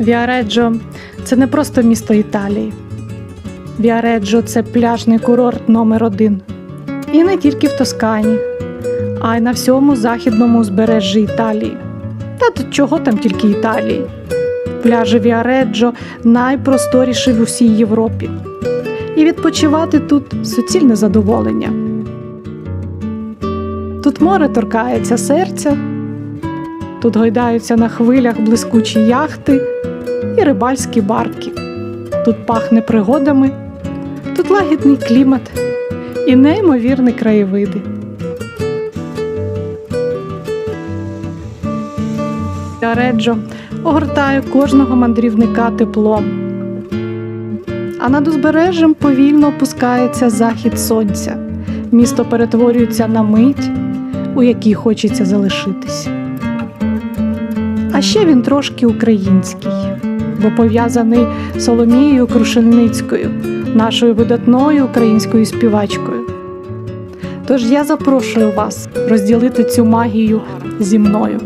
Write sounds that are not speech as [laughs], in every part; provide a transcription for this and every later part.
Віареджо це не просто місто Італії. Віареджо це пляжний курорт номер один. І не тільки в Тоскані, а й на всьому західному узбережжі Італії. Та до чого там тільки Італії. Пляжі Віареджо найпросторіші в усій Європі. І відпочивати тут суцільне задоволення. Тут море торкається серця, тут гойдаються на хвилях блискучі яхти і рибальські барки. Тут пахне пригодами, тут лагідний клімат і неймовірні краєвиди. Реджо огортає кожного мандрівника теплом. А над узбережжям повільно опускається захід сонця. Місто перетворюється на мить, у якій хочеться залишитись. А ще він трошки український, бо пов'язаний з Соломією Крушельницькою, нашою видатною українською співачкою. Тож я запрошую вас розділити цю магію зі мною.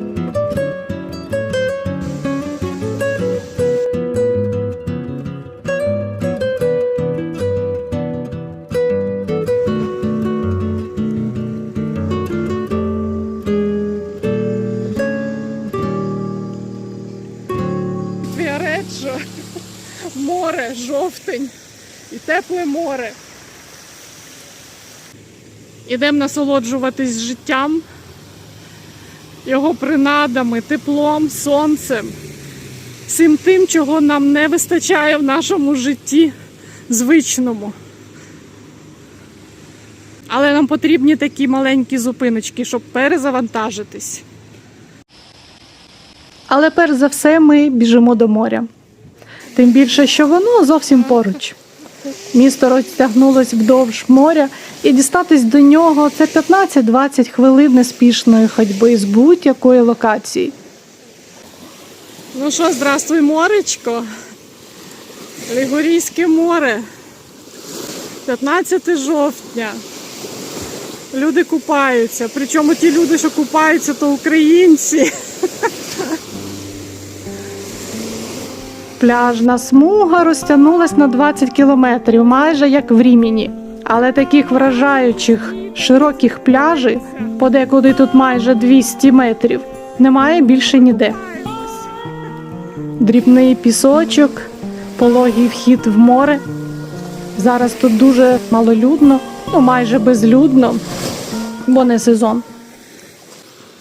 Ідемо насолоджуватись життям, його принадами, теплом, сонцем, всім тим, чого нам не вистачає в нашому житті звичному. Але нам потрібні такі маленькі зупиночки, щоб перезавантажитись. Але перш за все ми біжимо до моря. Тим більше, що воно зовсім поруч. Місто розтягнулось вдовж моря, і дістатись до нього це 15-20 хвилин неспішної ходьби з будь-якої локації. Ну що, здравствуй, моречко. Лігурійське море. 15 жовтня. Люди купаються. Причому ті люди, що купаються, то українці. [laughs] Пляжна смуга розтягнулась на 20 кілометрів, майже як в Ріміні. Але таких вражаючих широких пляжів, подекуди тут майже 200 метрів, немає більше ніде. Дрібний пісочок, пологий вхід в море. Зараз тут дуже малолюдно, ну майже безлюдно, бо не сезон.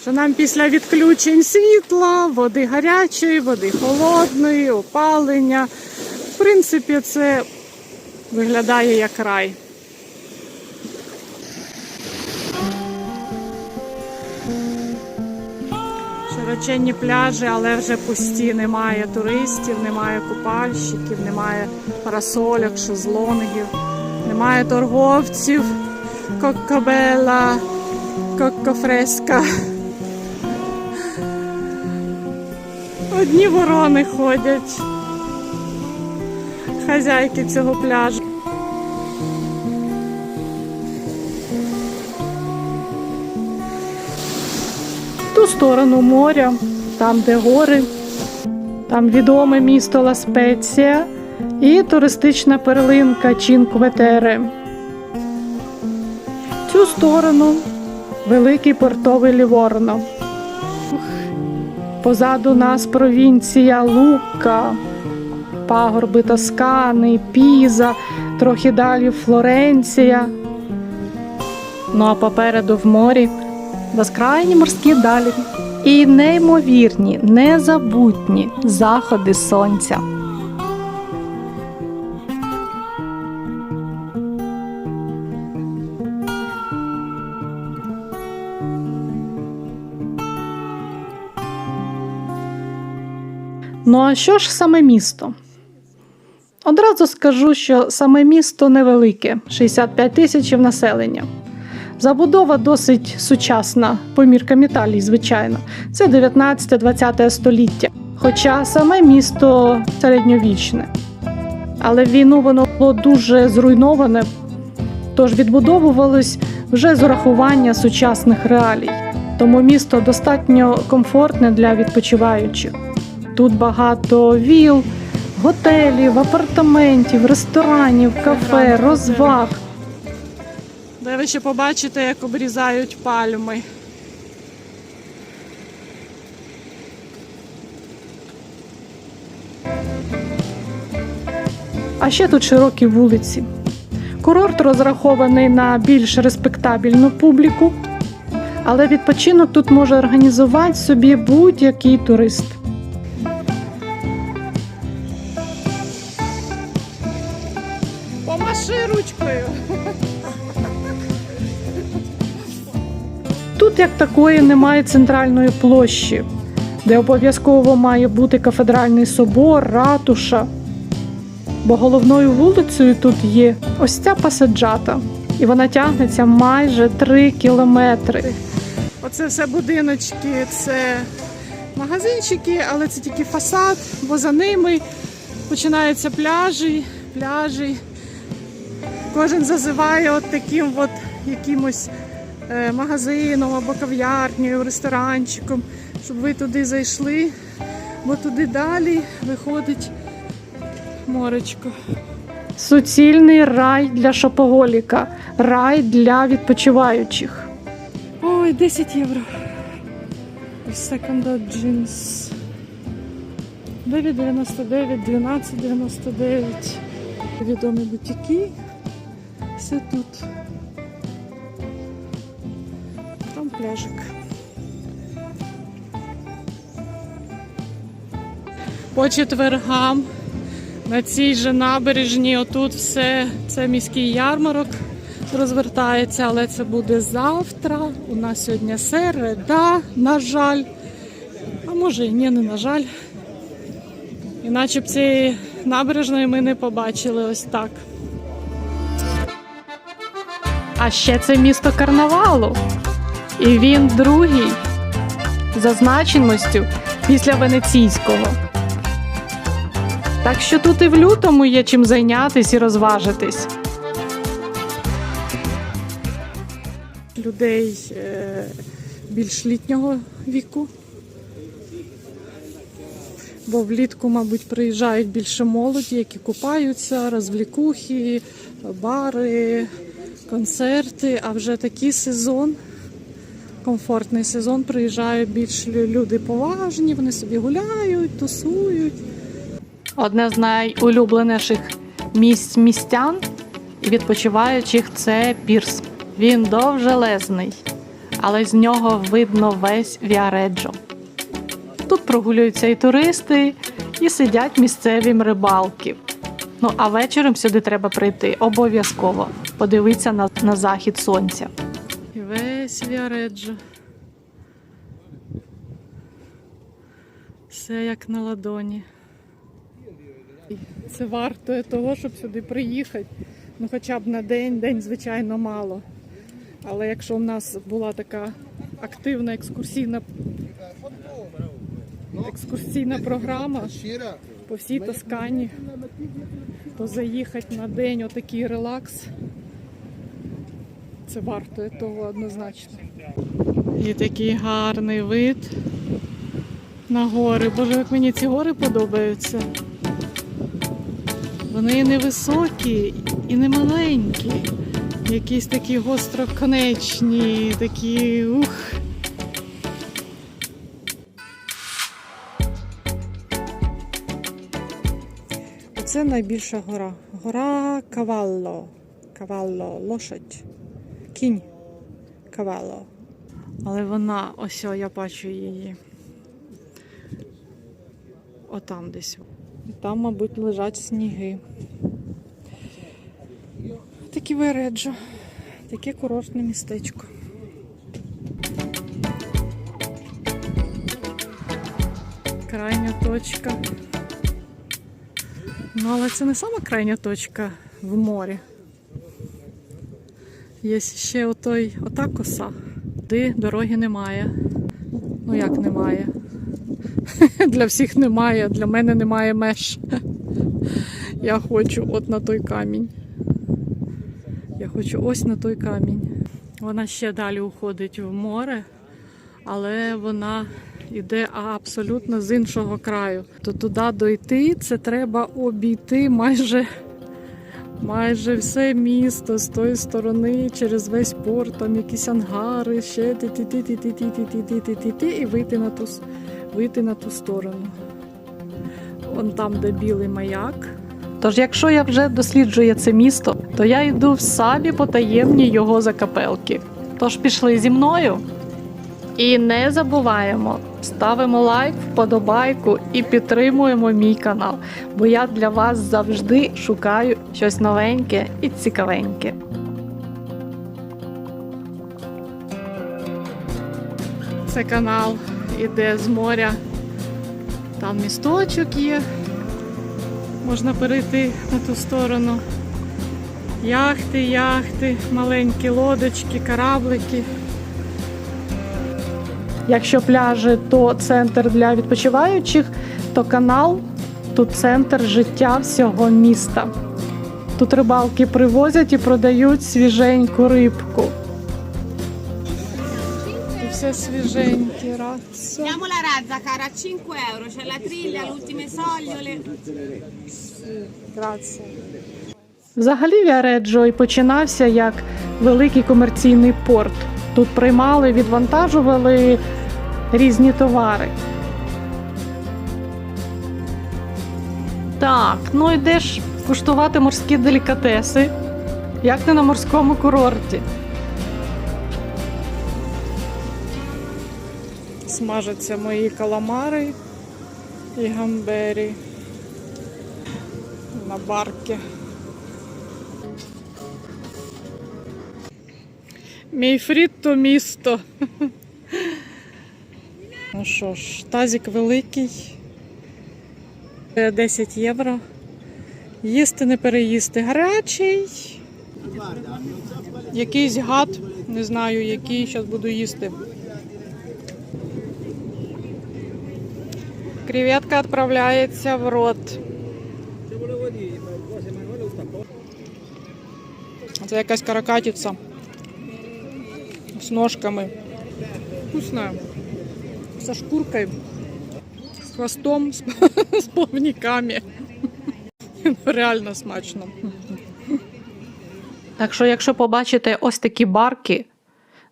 Що нам після відключень світла, води гарячої, води холодної, опалення. В принципі, це виглядає як рай. Широченні пляжі, але вже пусті. Немає туристів, немає купальщиків, немає парасольок, шезлонгів, немає торговців, коккабела, коккофреска. Одні ворони ходять. Хазяйки цього пляжу. Ту сторону моря, там, де гори, там відоме місто Ла Спеція і туристична перлинка Чінкветере. В цю сторону великий портовий Ліворно. Позаду нас провінція Лука, пагорби Тоскани, Піза, трохи далі Флоренція. Ну а попереду в морі безкрайні морські далі і неймовірні, незабутні заходи сонця. Ну а що ж саме місто? Одразу скажу, що саме місто невелике 65 тисяч населення. Забудова досить сучасна, по міркам Італії, звичайно. Це 19-20 століття. Хоча саме місто середньовічне. Але в війну воно було дуже зруйноване, тож відбудовувалось вже з урахування сучасних реалій. Тому місто достатньо комфортне для відпочиваючих. Тут багато віл, готелів, апартаментів, ресторанів, кафе, розваг. Де ви ще побачите, як обрізають пальми. А ще тут широкі вулиці. Курорт розрахований на більш респектабельну публіку, але відпочинок тут може організувати собі будь-який турист. Помаши ручкою. Тут як такої немає центральної площі, де обов'язково має бути кафедральний собор, ратуша. Бо головною вулицею тут є ось ця пасаджата, і вона тягнеться майже 3 кілометри. Оце все будиночки, це магазинчики, але це тільки фасад, бо за ними починаються пляжі, пляжі. Кожен зазиває от таким от якимось е, магазином або кав'ярнею, ресторанчиком, щоб ви туди зайшли, бо туди далі виходить моречко. Суцільний рай для шопоголіка, рай для відпочиваючих. Ой, 10 євро. Second jeans. 9,99, 12,99. Відомі бутики. Все тут. Там пляжик. По четвергам на цій же набережні, отут все це міський ярмарок розвертається, але це буде завтра. У нас сьогодні середа, на жаль. А може і ні, не на жаль. Іначе б цієї набережної ми не побачили ось так. А ще це місто карнавалу. І він другий за значимостю після венеційського. Так що тут і в лютому є чим зайнятись і розважитись. Людей е, більш літнього віку. Бо влітку, мабуть, приїжджають більше молоді, які купаються, розвлікухи, бари, концерти. А вже такий сезон, комфортний сезон, приїжджають більш люди поважні, вони собі гуляють, тусують. Одне з найулюбленіших місць містян і відпочиваючих це пірс. Він довжелезний, але з нього видно весь Віареджо. Тут прогулюються і туристи, і сидять місцеві рибалки. Ну а вечором сюди треба прийти обов'язково, подивитися на, на захід сонця. І весь Віареджо. Все як на ладоні. Це варто того, щоб сюди приїхати. Ну, хоча б на день, день, звичайно, мало. Але якщо в нас була така активна екскурсійна, екскурсійна програма по всій Тоскані, то заїхати на день отакий релакс. Це варто того однозначно. І такий гарний вид на гори. Боже, як мені ці гори подобаються. Вони невисокі і не маленькі. Якісь такі гостроконечні, такі ух. Оце найбільша гора. Гора Кавалло. Кавалло, лошадь. Кінь. Кавало. Але вона, ось о, я бачу її. Отам десь. Там, мабуть, лежать сніги. Такі вереджо. Таке курортне містечко. Крайня точка. Ну, але це не сама крайня точка в морі. Є ще отой, ота коса, де дороги немає. Ну як немає? [laughs] Для всіх немає, для мене немає меж. Я хочу от на той камінь. Я хочу ось на той камінь. Вона ще далі уходить в море, але вона іде абсолютно з іншого краю. То туди дойти це треба обійти майже, майже все місто з тої сторони, через весь порт, там якісь ангари, ще ти ти ти ти ти ти ти ти ти ти ти ти і вийти на ту вийти на ту сторону. Вон там, де білий маяк. Тож, якщо я вже досліджую це місто, то я йду в самі потаємні його закапелки. Тож пішли зі мною. І не забуваємо, ставимо лайк, вподобайку і підтримуємо мій канал, бо я для вас завжди шукаю щось новеньке і цікавеньке. Це канал іде з моря. Там місточок є. Можна перейти на ту сторону. Яхти, яхти, маленькі лодочки, кораблики. Якщо пляжі то центр для відпочиваючих, то канал тут центр життя всього міста. Тут рибалки привозять і продають свіженьку рибку. Все свіженьке, раз. Abbiamo la razza cara a 5 euro, c'è la triglia, le ultime sogliole. Grazie. Взагалі Віареджо і починався як великий комерційний порт. Тут приймали, відвантажували різні товари. Так, ну йдеш куштувати морські делікатеси, як не на морському курорті. Смажаться мої каламари і гамбері на барки. Мій фріт то місто. Ну що ж, тазик великий. Е, 10 євро. Їсти не переїсти. Гарячий. Якийсь гад, не знаю який, зараз буду їсти. Креветка відправляється в рот. Це якась каракатиця з ножками. Вкусна. Со шкуркою, з хвостом, з [laughs] плавниками. Реально смачно. Так що, якщо побачите ось такі барки,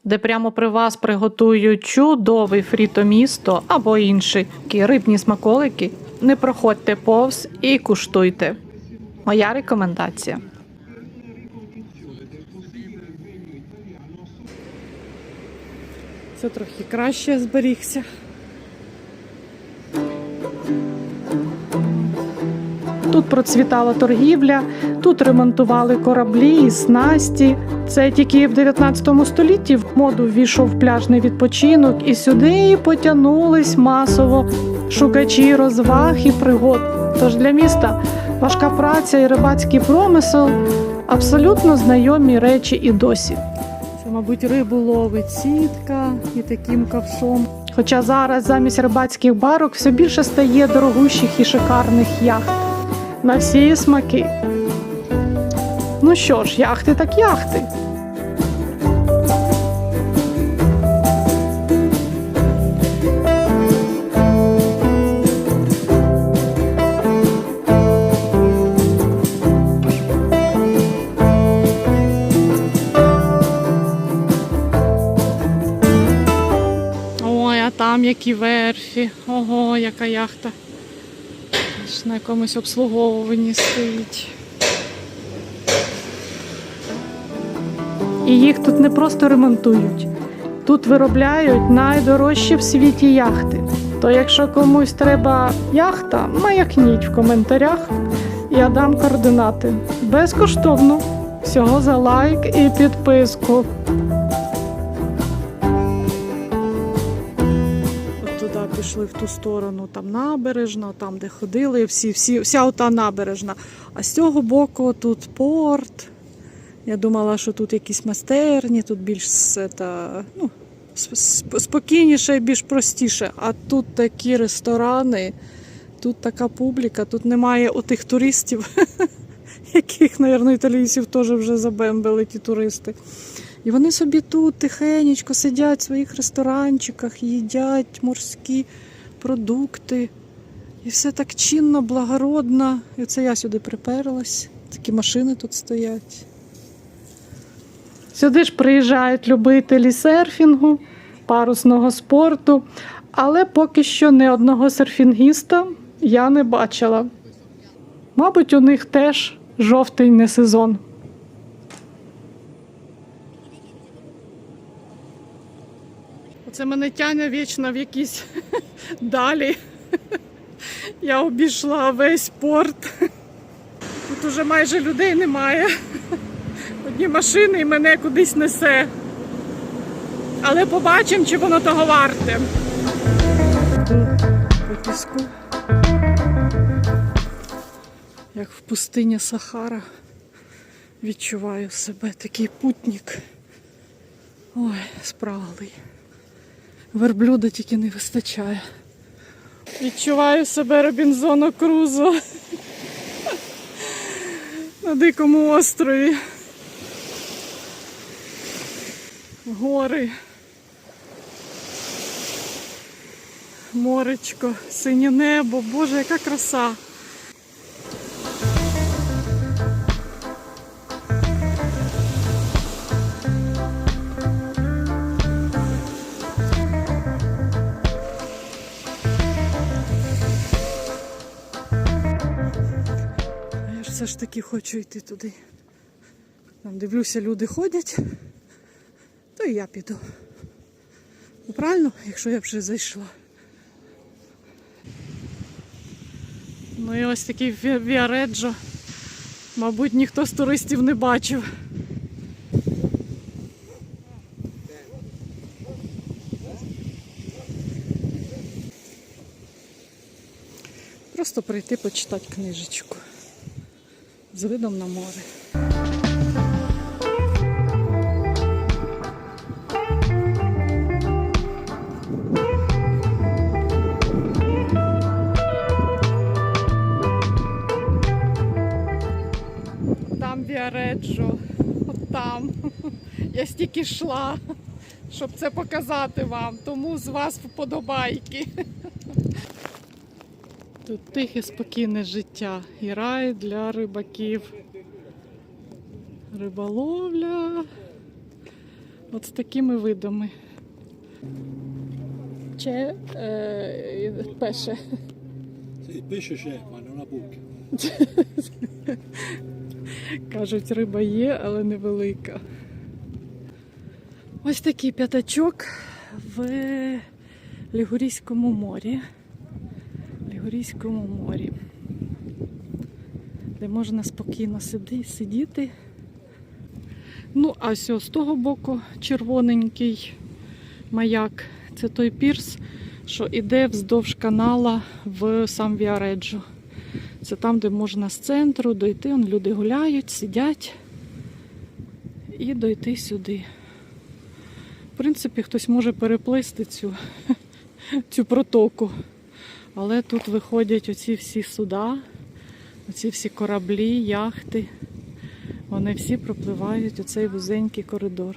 де прямо при вас приготують чудовий фрітомісто або інші рибні смаколики, не проходьте повз і куштуйте. Моя рекомендація. Це трохи краще зберігся. Тут процвітала торгівля, тут ремонтували кораблі і снасті. Це тільки в 19 столітті в моду ввійшов пляжний відпочинок, і сюди потягнулись масово шукачі розваг і пригод. Тож для міста важка праця і рибацький промисел абсолютно знайомі речі і досі. Це, мабуть, рибу ловить сітка і таким ковшом. Хоча зараз замість рибацьких барок все більше стає дорогущих і шикарних яхт на всі смаки. Ну що ж, яхти так яхти. Ой, а там які верфі. Ого, яка яхта. Аж На якомусь обслуговуванні стоїть. І їх тут не просто ремонтують, тут виробляють найдорожчі в світі яхти. То якщо комусь треба яхта, маякніть в коментарях. Я дам координати. Безкоштовно. Всього за лайк і підписку. Пішли в ту сторону, там набережна, там, де ходили, всі, всі, вся ота набережна. А з цього боку тут порт. Я думала, що тут якісь майстерні, тут більш це, ну, сп- сп- спокійніше і більш простіше. А тут такі ресторани, тут така публіка, тут немає отих туристів, [laughs] яких, мабуть, італійців теж вже забембили ті туристи. І вони собі тут тихенечко сидять в своїх ресторанчиках, їдять морські продукти. І все так чинно, благородно. І оце я сюди приперлась. Такі машини тут стоять. Сюди ж приїжджають любителі серфінгу, парусного спорту, але поки що не одного серфінгіста я не бачила. Мабуть, у них теж жовтий не сезон. Оце мене тяне вічно в якісь [laughs] далі. Я обійшла весь порт. Тут уже майже людей немає. Одні машини і мене кудись несе. Але побачимо, чи воно того варте. Як в пустині Сахара. Відчуваю себе такий путник. Ой, спраглий. Верблюда тільки не вистачає. Відчуваю себе Робінзоно Крузо на дикому острові. Гори. Моречко, синє небо, Боже, яка краса. Все ж таки хочу йти туди. Там дивлюся, люди ходять, то і я піду. Ну, правильно, якщо я вже зайшла. Ну і ось такий Віареджо. Мабуть, ніхто з туристів не бачив. Просто прийти почитати книжечку з видом на море. Там Віареджо, от там. Я стільки йшла, щоб це показати вам. Тому з вас вподобайки. Тут тихе, спокійне життя і рай для рибаків. Риболовля. От з такими видами. C'è eh, il pesce. Il pesce c'è, ma non ha. Кажуть, риба є, але невелика. Ось такий п'ятачок в Лігурійському морі. Лігурійському морі. Де можна спокійно сидіти. Ну, а ось з того боку червоненький маяк. Це той пірс, що іде вздовж канала в сам Віареджо. Це там, де можна з центру дойти. Он люди гуляють, сидять і дойти сюди. В принципі, хтось може переплисти цю, [laughs] цю протоку. Але тут виходять оці всі суда, оці всі кораблі, яхти. Вони всі пропливають оцей вузенький коридор.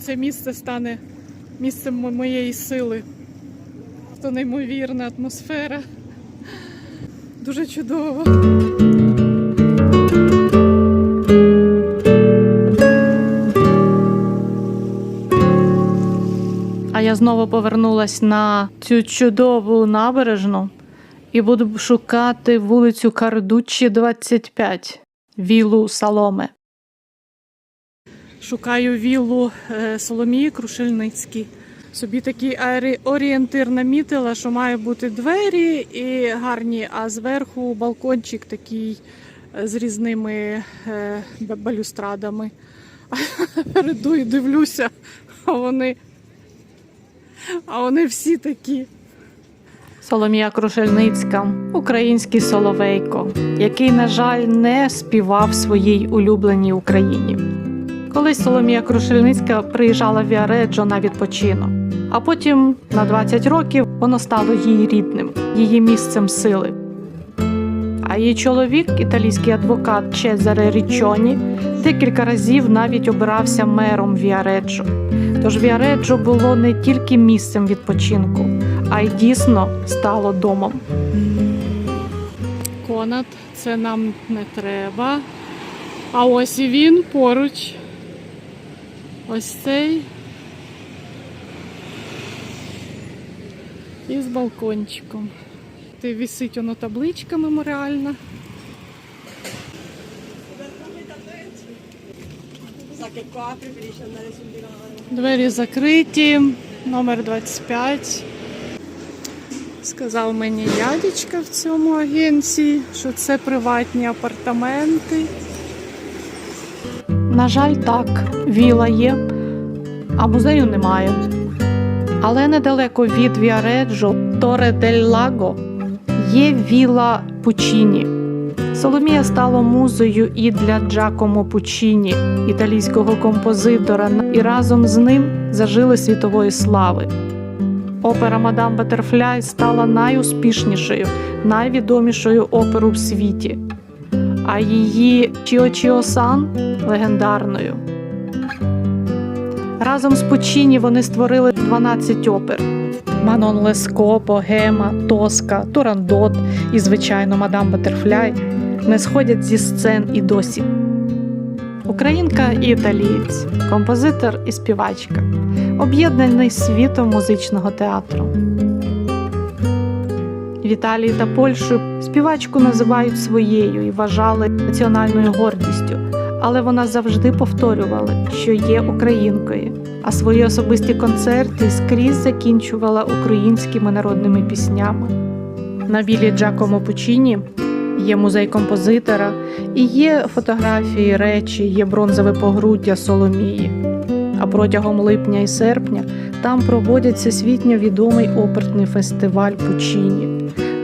Це місце стане місцем моєї сили. Це неймовірна атмосфера. Дуже чудово. А я знову повернулась на цю чудову набережну і буду шукати вулицю Кардуччі, 25, вілу Саломе. Шукаю віллу е, Соломії Крушельницькій. Собі такий орієнтир намітила, що має бути двері і гарні, а зверху балкончик такий е, з різними е, балюстрадами. [laughs] Перейду і дивлюся, а вони, а вони всі такі. Соломія Крушельницька, український соловейко, який, на жаль, не співав своїй улюбленій Україні. Колись Соломія Крушельницька приїжджала в Віареджо на відпочинок, а потім на 20 років воно стало її рідним, її місцем сили. А її чоловік, італійський адвокат Чезаре Річоні, декілька разів навіть обирався мером Віареджо. Тож Віареджо було не тільки місцем відпочинку, а й дійсно стало домом. Конат, це нам не треба. А ось і він поруч. Ось цей. І з балкончиком. Ти висить воно табличка меморіальна. Двері закриті, номер 25. Сказав мені дядечка в цьому агенції, що це приватні апартаменти. На жаль, так, віла є, а музею немає. Але недалеко від Віареджо, Торе дель Лаго, є віла Пучіні. Соломія стала музою і для Джакомо Пучіні, італійського композитора, і разом з ним зажили світової слави. Опера Мадам Батерфляй стала найуспішнішою, найвідомішою оперою в світі, а її Чіо-Чіо-сан легендарною. Разом з Пучіні вони створили 12 опер: Манон Леско, Богема, Тоска, Турандот і, звичайно, Мадам Батерфляй не сходять зі сцен і досі. Українка і італієць, композитор і співачка, об'єднаний світом музичного театру. В Італії та Польщі співачку називають своєю і вважали національною гордістю, але вона завжди повторювала, що є українкою, а свої особисті концерти скрізь закінчувала українськими народними піснями. На вілі Джакомо Пучіні є музей композитора і є фотографії, речі, є бронзове погруддя Соломії. А протягом липня і серпня там проводять всесвітньо відомий оперний фестиваль Пучіні.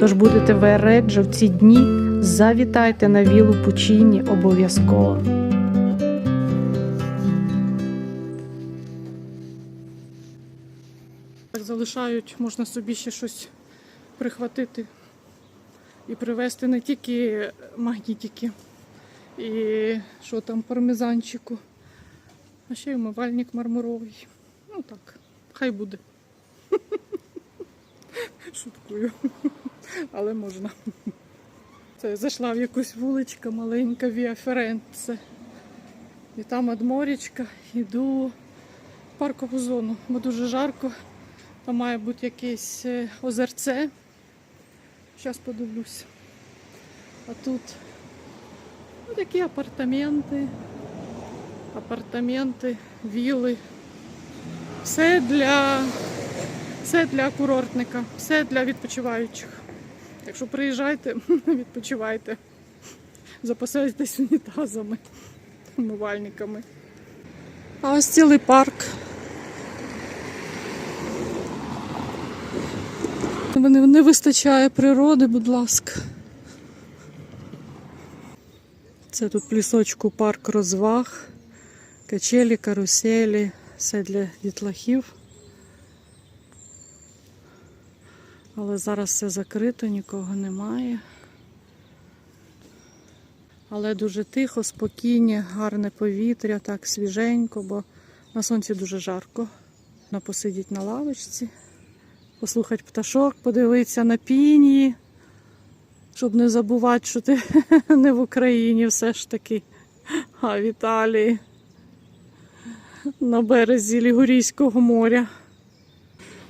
Тож будете в Ереджо в ці дні, завітайте на вілу Пучіні обов'язково. Залишають, можна собі ще щось прихватити і привезти не тільки магнітики і що там, пармезанчику, а ще й умивальник мармуровий. Ну так, хай буде. [laughs] Шуткую. Але можна. Це я зайшла в якусь вуличка маленька Віа Ференце. І там од морічка йду в паркову зону, бо дуже жарко. Там має бути якесь е, озерце. Зараз подивлюсь. А тут такі апартаменти, апартаменти, віли. Все для, все для курортника, все для відпочиваючих. Так що приїжджайте, [laughs] відпочивайте, запасайтесь унітазами, умивальниками. А ось цілий парк. Мені не вистачає природи, будь ласка. Це тут в лісочку парк розваг, качелі, каруселі, все для дітлахів. Але зараз все закрито, нікого немає. Але дуже тихо, спокійне, гарне повітря, так свіженько, бо на сонці дуже жарко. Можна посидіти на лавочці послухати пташок, подивитися на пінії, щоб не забувати, що ти [laughs] не в Україні все ж таки, а в Італії на березі Лігурійського моря.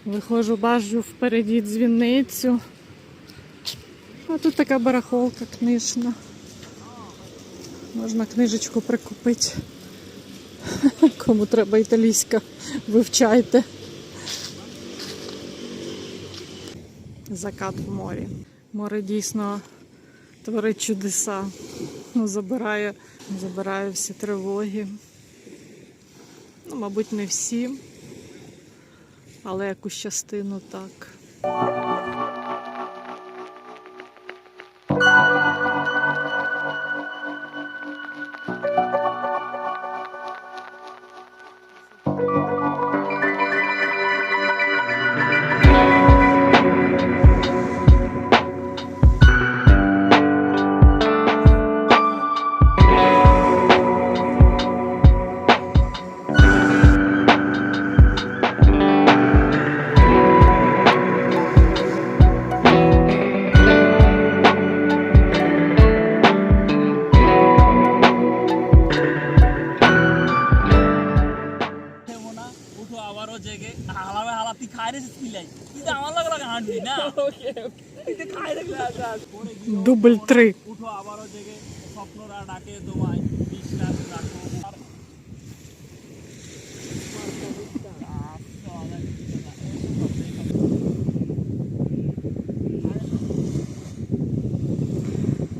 Виходжу, бачу впереді дзвіницю. А тут така барахолка книжна. Можна книжечку прикупити. [laughs] Кому треба італійська, вивчайте. Закат в морі. Море дійсно творить чудеса. Ну, забирає, забирає всі тривоги. Ну, мабуть, не всі, але якусь частину так. Дубль три. উঠো আবারও জেগে স্বপ্নরা ডাকে তোমায় বিশ্বাস রাখো আর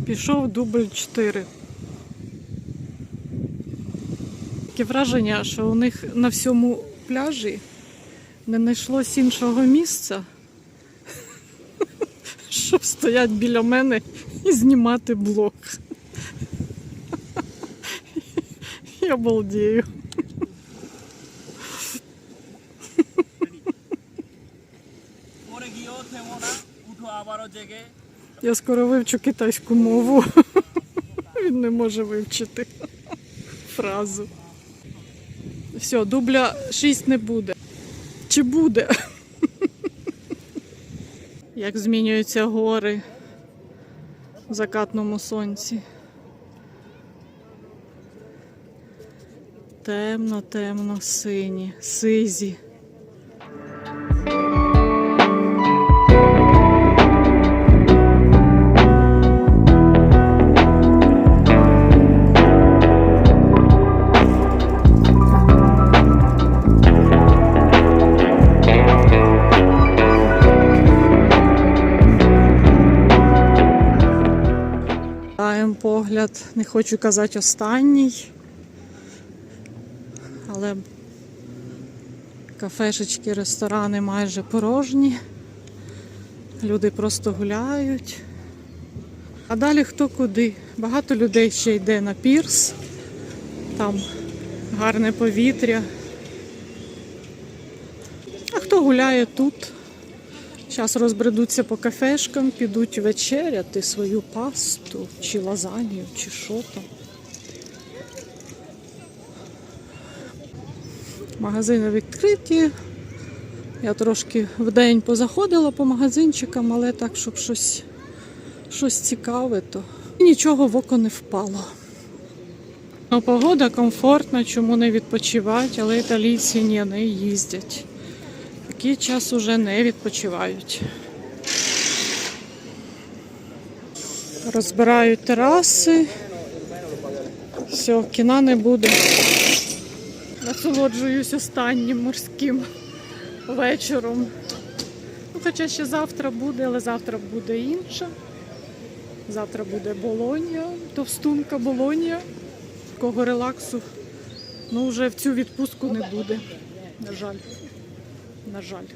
Пішов дубль 4. Таке враження, що у них на всьому пляжі не знайшлось іншого місця, [laughs] щоб стоять біля мене і знімати блок. Я балдею. Я скоро вивчу китайську мову. Він не може вивчити фразу. Все, дубля 6 не буде. Чи буде? Як змінюються гори в закатному сонці. Темно, темно, сині, сизі. Хочу казати останній, але кафешечки, ресторани майже порожні. Люди просто гуляють. А далі хто куди. Багато людей ще йде на пірс, там гарне повітря. А хто гуляє тут? Зараз розбредуться по кафешкам, підуть вечеряти свою пасту, чи лазанью, чи що там. Магазини відкриті. Я трошки в день позаходила по магазинчикам, але так, щоб щось, щось цікаве, то нічого в око не впало. Ну, погода комфортна, чому не відпочивати, але італійці ні, не їздять. Такий час уже не відпочивають. Розбирають тераси. Все, кіна не буде. Насолоджуюсь останнім морським вечором. Ну, хоча ще завтра буде, але завтра буде інше. Завтра буде Болонія, товстунка Болонія. Такого релаксу. Ну, вже в цю відпустку не буде. На жаль. На жаль.